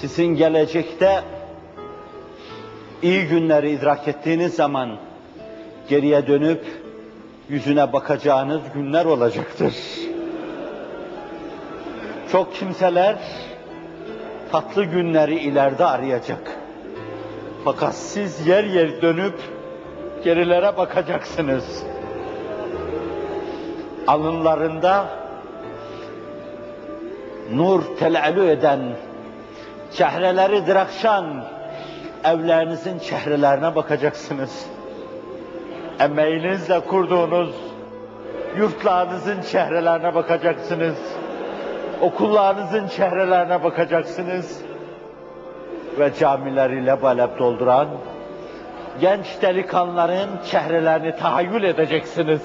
Sizin gelecekte iyi günleri idrak ettiğiniz zaman geriye dönüp yüzüne bakacağınız günler olacaktır. Çok kimseler tatlı günleri ileride arayacak. Fakat siz yer yer dönüp gerilere bakacaksınız. Alınlarında nur telelü eden, çehreleri dirakşan evlerinizin çehrelerine bakacaksınız. Emeğinizle kurduğunuz yurtlarınızın çehrelerine bakacaksınız. Okullarınızın çehrelerine bakacaksınız. Ve camileri lebalep dolduran genç delikanların çehrelerini tahayyül edeceksiniz.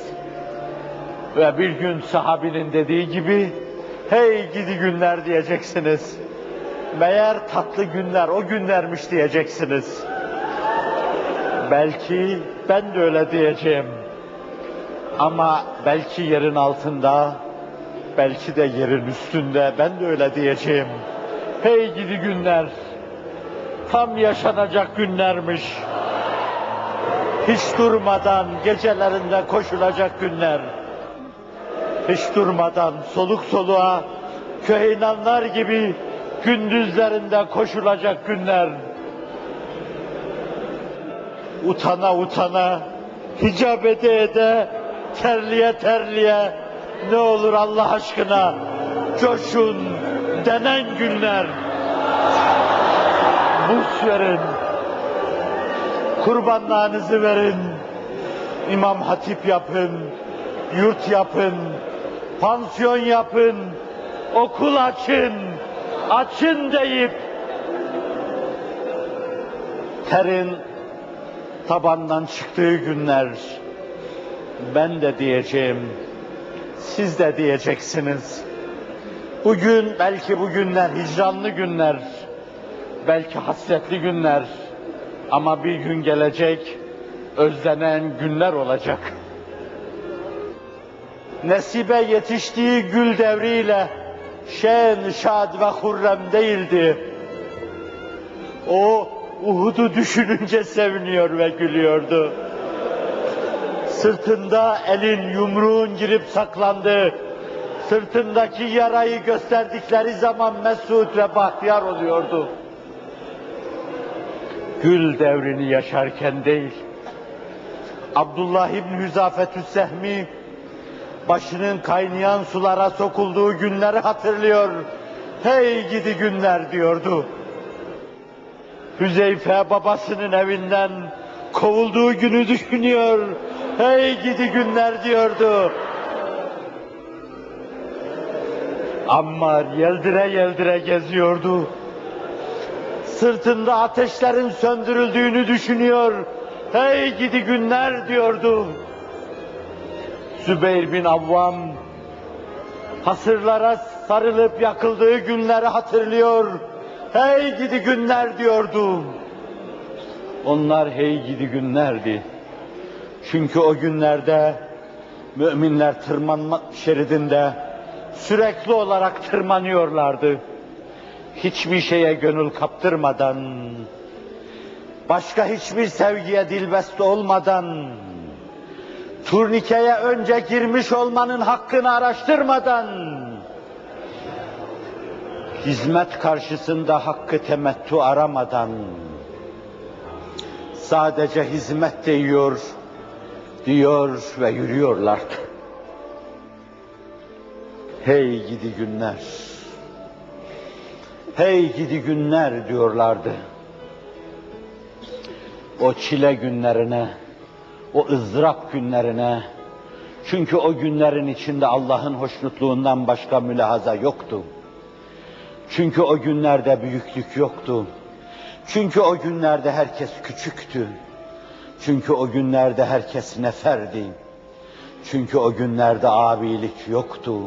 Ve bir gün sahabinin dediği gibi, hey gidi günler diyeceksiniz. Meğer tatlı günler o günlermiş diyeceksiniz. Belki ben de öyle diyeceğim. Ama belki yerin altında, belki de yerin üstünde ben de öyle diyeceğim. Hey gidi günler, tam yaşanacak günlermiş. Hiç durmadan gecelerinde koşulacak günler. Hiç durmadan soluk soluğa köheynanlar gibi gündüzlerinde koşulacak günler. Utana utana, hicap ede ede, terliye terliye, ne olur Allah aşkına coşun denen günler. Burs verin, kurbanlarınızı verin, imam hatip yapın, yurt yapın, pansiyon yapın, okul açın, açın deyip terin tabandan çıktığı günler ben de diyeceğim, siz de diyeceksiniz. Bugün belki bu günler hicranlı günler, belki hasretli günler ama bir gün gelecek özlenen günler olacak. Nesibe yetiştiği gül devriyle şen, şad ve hurrem değildi. O Uhud'u düşününce seviniyor ve gülüyordu. Sırtında elin yumruğun girip saklandı. Sırtındaki yarayı gösterdikleri zaman mesut ve bahtiyar oluyordu. Gül devrini yaşarken değil, Abdullah İbni Hüzafetü Sehmi, başının kaynayan sulara sokulduğu günleri hatırlıyor. Hey gidi günler diyordu. Hüzeyfe babasının evinden kovulduğu günü düşünüyor. Hey gidi günler diyordu. Ammar yeldire yeldire geziyordu. Sırtında ateşlerin söndürüldüğünü düşünüyor. Hey gidi günler diyordu. Zübeyir bin Avvam hasırlara sarılıp yakıldığı günleri hatırlıyor. Hey gidi günler diyordu. Onlar hey gidi günlerdi. Çünkü o günlerde müminler tırmanma şeridinde sürekli olarak tırmanıyorlardı. Hiçbir şeye gönül kaptırmadan, başka hiçbir sevgiye dilbeste olmadan, turnikeye önce girmiş olmanın hakkını araştırmadan, hizmet karşısında hakkı temettü aramadan, sadece hizmet diyor, diyor ve yürüyorlardı. Hey gidi günler, hey gidi günler diyorlardı. O çile günlerine, o ızdırap günlerine, çünkü o günlerin içinde Allah'ın hoşnutluğundan başka mülahaza yoktu. Çünkü o günlerde büyüklük yoktu. Çünkü o günlerde herkes küçüktü. Çünkü o günlerde herkes neferdi. Çünkü o günlerde abilik yoktu.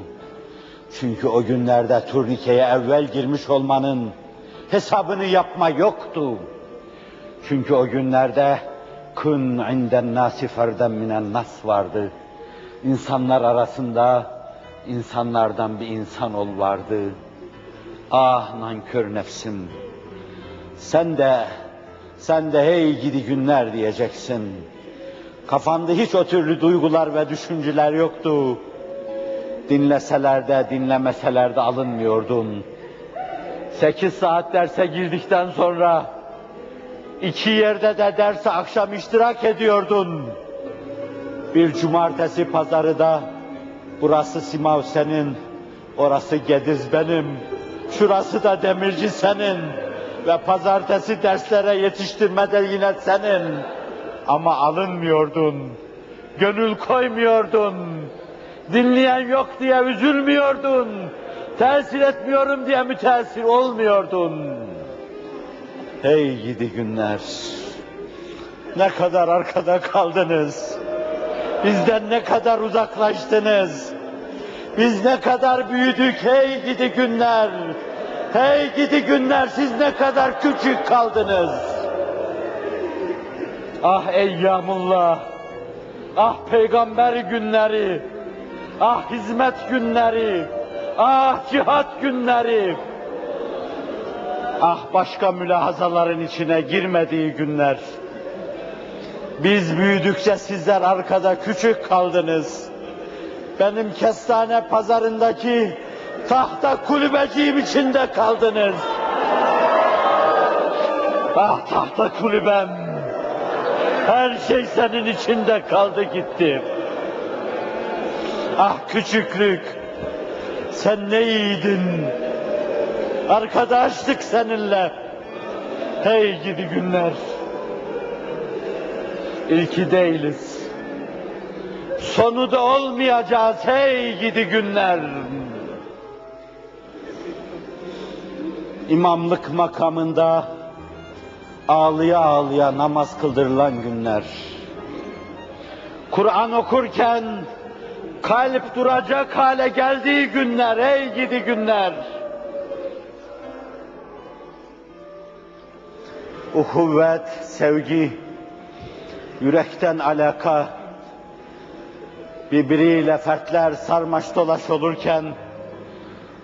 Çünkü o günlerde turnikeye evvel girmiş olmanın hesabını yapma yoktu. Çünkü o günlerde kun inden nasi ferden minen nas vardı. İnsanlar arasında insanlardan bir insan ol vardı. Ah nankör nefsim, Sen de, sen de hey gidi günler diyeceksin. Kafanda hiç o türlü duygular ve düşünceler yoktu. Dinleseler de dinlemeseler de alınmıyordun. Sekiz saat derse girdikten sonra iki yerde de derse akşam iştirak ediyordun. Bir cumartesi pazarı da burası Simav senin, orası Gediz benim, şurası da Demirci senin ve pazartesi derslere yetiştirmede yine senin. Ama alınmıyordun, gönül koymuyordun, dinleyen yok diye üzülmüyordun, tesir etmiyorum diye müteessir olmuyordun. Hey gidi günler, ne kadar arkada kaldınız, bizden ne kadar uzaklaştınız, biz ne kadar büyüdük hey gidi günler, hey gidi günler siz ne kadar küçük kaldınız. Ah eyyamullah, ah peygamber günleri, ah hizmet günleri, ah cihat günleri, ah başka mülahazaların içine girmediği günler. Biz büyüdükçe sizler arkada küçük kaldınız. Benim kestane pazarındaki tahta kulübeciğim içinde kaldınız. Ah tahta kulübem. Her şey senin içinde kaldı gitti. Ah küçüklük. Sen ne iyiydin. Arkadaşlık seninle. Hey gidi günler. İlki değiliz. Sonu da olmayacağız hey gidi günler. İmamlık makamında ağlıya ağlıya namaz kıldırılan günler. Kur'an okurken kalp duracak hale geldiği günler, ey gidi günler. Uhuvvet, sevgi, yürekten alaka, birbiriyle fertler sarmaş dolaş olurken,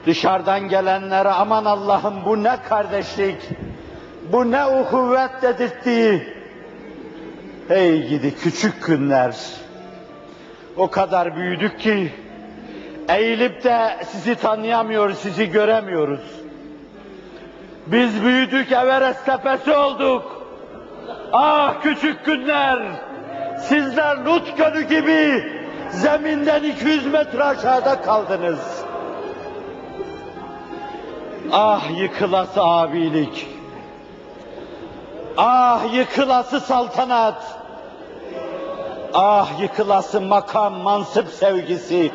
dışarıdan gelenlere aman Allah'ım bu ne kardeşlik, bu ne uhuvvet dedirttiği, hey gidi küçük günler, o kadar büyüdük ki, eğilip de sizi tanıyamıyoruz, sizi göremiyoruz. Biz büyüdük, Everest tepesi olduk. Ah küçük günler, sizler Lut Gölü gibi zeminden 200 metre aşağıda kaldınız. Ah yıkılası abilik, ah yıkılası saltanat, ah yıkılası makam mansıp sevgisi,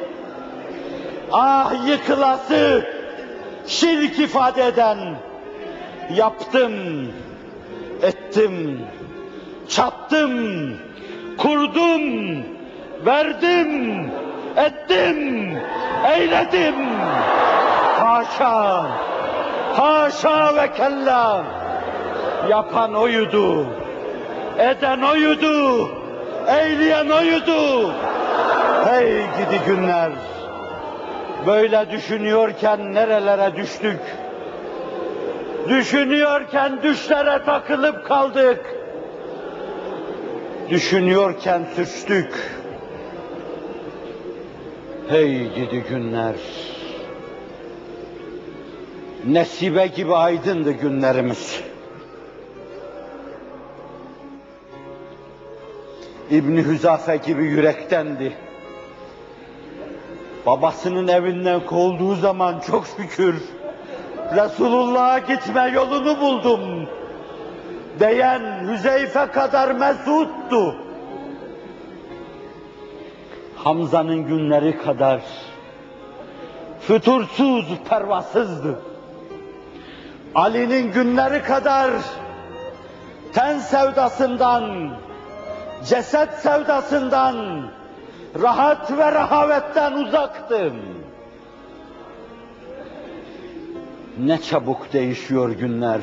ah yıkılası şirk ifade eden, yaptım, ettim, çattım, kurdum, verdim, ettim, eyledim. Haşa, haşa ve kella. Yapan oydu, eden oydu, eyleyen oydu. Hey gidi günler. Böyle düşünüyorken nerelere düştük? Düşünüyorken düşlere takılıp kaldık. Düşünüyorken suçtuk. Hey gidi günler. Nesibe gibi aydındı günlerimiz. İbni Hüzafe gibi yürektendi. Babasının evinden kovulduğu zaman çok şükür Resulullah'a gitme yolunu buldum. Diyen Hüzeyfe kadar mesuttu. Hamza'nın günleri kadar fütursuz, pervasızdı. Ali'nin günleri kadar ten sevdasından, ceset sevdasından, rahat ve rahavetten uzaktım. Ne çabuk değişiyor günler.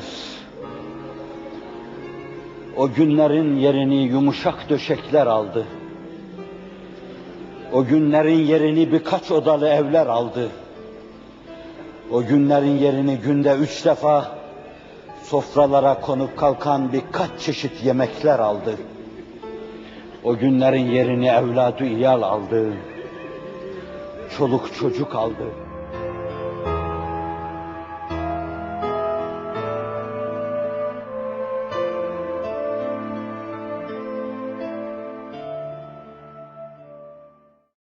O günlerin yerini yumuşak döşekler aldı. O günlerin yerini birkaç odalı evler aldı. O günlerin yerini günde üç defa Sofralara konup kalkan birkaç çeşit yemekler aldı. O günlerin yerini evladı iyal aldı. Çoluk çocuk aldı.